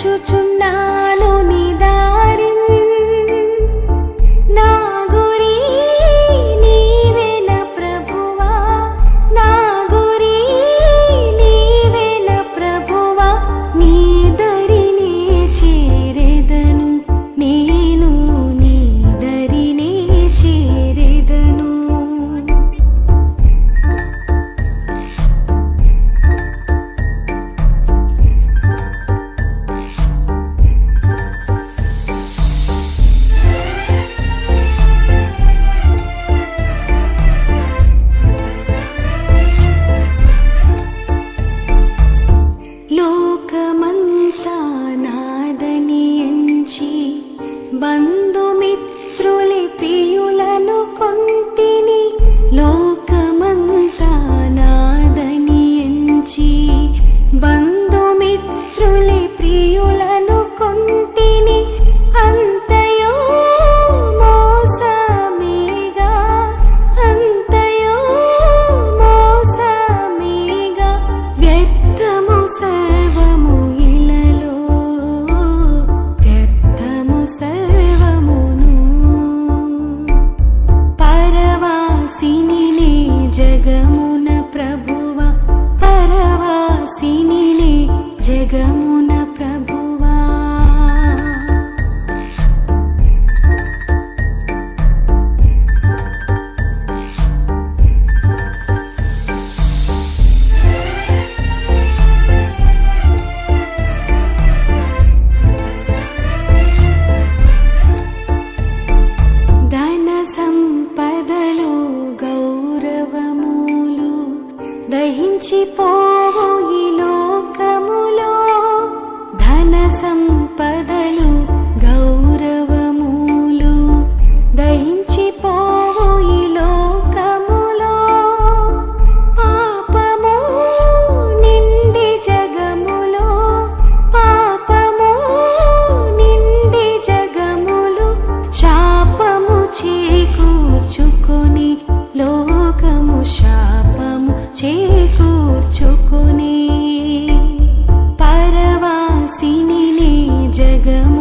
চুচুন దహించిపోవు ఈ లోకములో ధన సంపదలు గౌరవములు. దహించిపోవు ఈ లోకములో పాపము నిండి జగములో పాపము నిండి జగములు. శాపము చేకూర్చుకొని లోకము శా చేకూర్చుకుని పరవాసిని జగమ